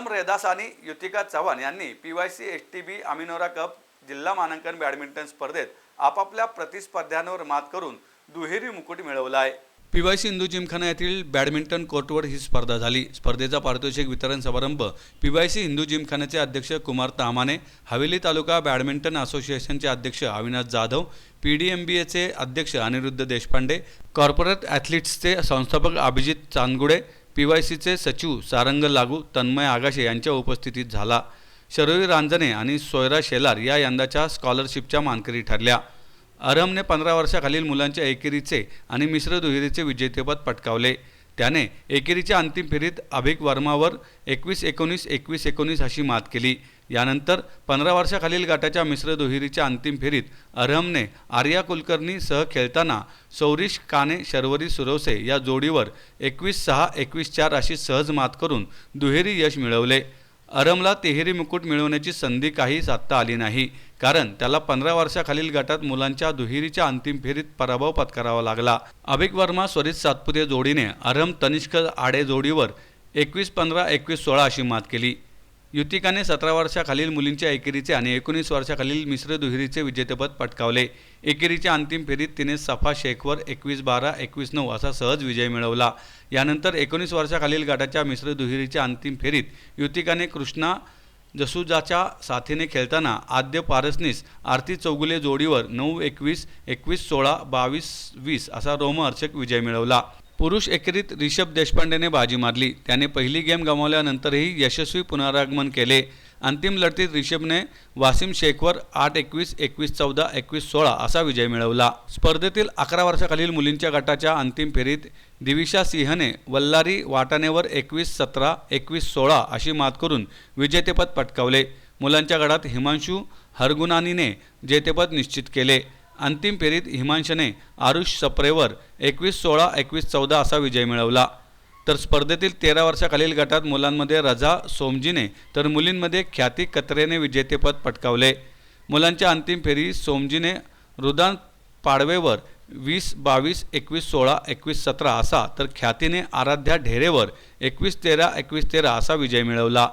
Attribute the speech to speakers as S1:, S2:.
S1: अरम रेदास आणि युतिका चव्हाण यांनी P Y C S T B अमिनोरा cup जिल्हा मानांकन बॅडमिंटन स्पर्धेत आपापल्या प्रतिस्पर्ध्यांवर मात करून दुहेरी मुकुट मिळवला आहे. P Y C Hindu gymkhana येथील बॅडमिंटन कोर्टवर ही स्पर्धा झाली. स्पर्धेचा पारितोषिक वितरण समारंभ पी वाय सी हिंदू जिमखान्याचे अध्यक्ष कुमार तामाने हवेली तालुका बॅडमिंटन असोसिएशनचे अध्यक्ष Avinash Jadhav P D M B एचे अध्यक्ष अनिरुद्ध देशपांडे कॉर्पोरेट ॲथलीट्सचे संस्थापक अभिजित चांदगुडे पी वाय सीचे सचिव सारंग लागू तन्मय आगाशे यांच्या उपस्थितीत झाला. शरवी रांजणे आणि सोयरा शेलार या यंदाच्या स्कॉलरशिपच्या मानकरी ठरल्या. अरहमने पंधरा वर्षाखालील मुलांच्या एकेरीचे आणि मिश्र दुहेरीचे विजेतेपद पटकावले. त्याने एकेरीच्या अंतिम फेरीत अभिक वर्मावर एकवीस एकोणीस एकवीस एकोणीस अशी मात केली. यानंतर पंधरा वर्षाखालील गटाच्या मिश्र दुहेरीच्या अंतिम फेरीत अरहमने आर्या कुलकर्णी सह खेळताना सौरिश काने शर्वरी सुरवसे या जोडीवर एकवीस सहा एकवीस चार अशी सहज मात करून दुहेरी यश मिळवले. अरमला तिहेरी मुकुट मिळवण्याची संधी काही साधता आली नाही. कारण त्याला पंधरा वर्षाखालील गटात मुलांच्या दुहेरीच्या अंतिम फेरीत पराभव पत्करावा लागला. अभिक वर्मा स्वरित सातपुते जोडीने अरम तनिष्क आडे जोडीवर एकवीस पंधरा एकवीस सोळा अशी मात केली. युतिकाने सतरा वर्षाखालील मुलींच्या एकेरीचे आणि एकोणीस वर्षाखालील मिश्र दुहेरीचे विजेतेपद पटकावले. एकेरीच्या अंतिम फेरीत तिने सफा शेखवर एकवीस बारा एकवीस नऊ असा सहज विजय मिळवला. यानंतर एकोणीस वर्षाखालील गटाच्या मिश्र दुहेरीच्या अंतिम फेरीत युतिकाने कृष्णा जसुजाच्या साथीने खेळताना आद्य पारसनीस आरती चौगुले जोडीवर नऊ एकवीस एकवीस सोळा बावीस वीस असा रोमहर्षक विजय मिळवला. पुरुष एकेरीत रिषभ देशपांडेने बाजी मारली. त्याने पहिली गेम गमावल्यानंतरही यशस्वी पुनरागमन केले. अंतिम लढतीत रिषभने वासिम शेखवर आठ एकवीस एकवीस चौदा एकवीस सोळा असा विजय मिळवला. स्पर्धेतील अकरा वर्षाखालील मुलींच्या गटाच्या अंतिम फेरीत दिविशा सिंहने वल्लारी वाटाणेवर एकवीस सतरा एकवीस सोळा अशी मात करून विजेतेपद पटकावले. मुलांच्या गटात हिमांशू हरगुनानीने जेतेपद निश्चित केले. अंतिम फेरीत हिमांशने आरुष सप्रेवर एकवीस सोळा एकवीस चौदा असा विजय मिळवला. तर स्पर्धेतील तेरा वर्षाखालील गटात मुलांमध्ये रजा सोमजीने तर मुलींमध्ये ख्याती कत्रेने विजेतेपद पटकावले. मुलांच्या अंतिम फेरी सोमजीने रुदान पाडवेवर वीस बावीस एकवीस सोळा एकवीस सतरा असा तर ख्यातीने आराध्या ढेरेवर एकवीस तेरा एकवीस तेरा असा विजय मिळवला.